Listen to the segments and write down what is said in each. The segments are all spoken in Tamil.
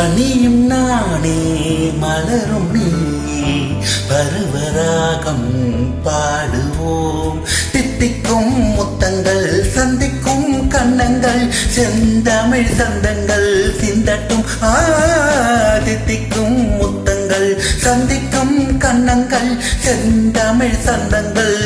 பனியும் நானே மலரும் நீ. பருவராகம் பாடுவோம். தித்திக்கும் முத்தங்கள் சந்திக்கும் கண்ணங்கள் செந்தமிழ் சந்தங்கள் சிந்தட்டும். ஆ தித்திக்கும் முத்தங்கள் சந்திக்கும் கண்ணங்கள் செந்தமிழ் சந்தங்கள்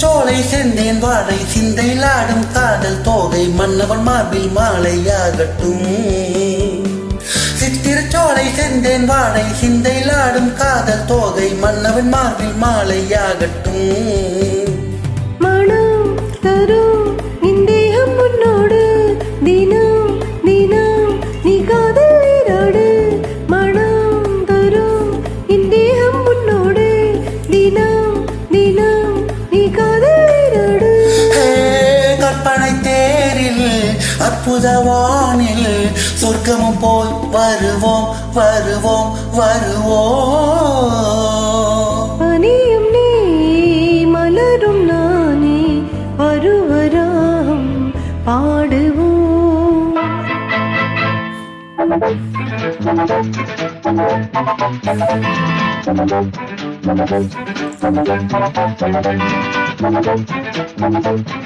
சோலை செந்தேன் வாழை சிந்தையிலாடும் காதல் தோகை மன்னவன் மார்பில் மாலையாகட்டும். சித்திரச்சோலை செந்தேன் வாழை சிந்தையிலாடும் காதல் தோகை மன்னவன் மார்பில் மாலையாகட்டும். மனம் தரும் அற்புதவானில் சொர்க்கமும் போல் வருவோம் வருவோம் வருவோம் அணியும் நீ மலரும் நானே அருவராம் பாடுவோம் Thank you.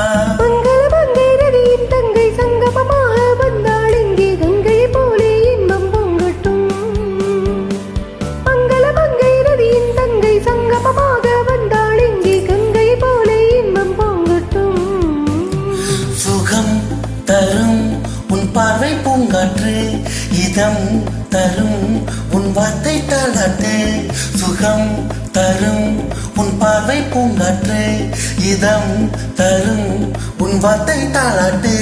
இதம் தரும் உன் வார்த்தை தாளாட்டு சுகம் தரும் உன் பார்வை பூங்காற்று. இதம் தரும் உன் வார்த்தை தாளாட்டு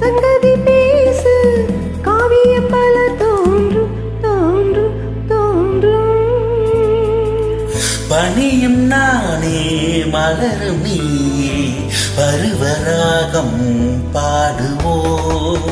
சங்கதி பேசு காவியம் பல தோன்றும் தோன்றும் தோன்றும். பணியும் நானே மலரும் நீயே. பருவராகம் பாடுவோம்.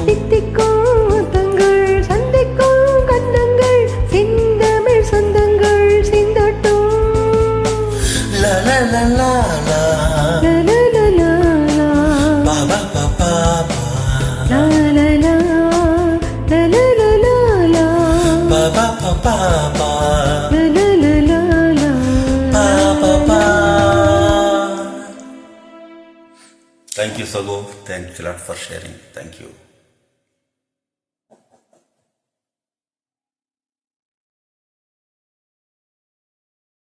Thank you, Sago. Thanks a lot for sharing. Thank you.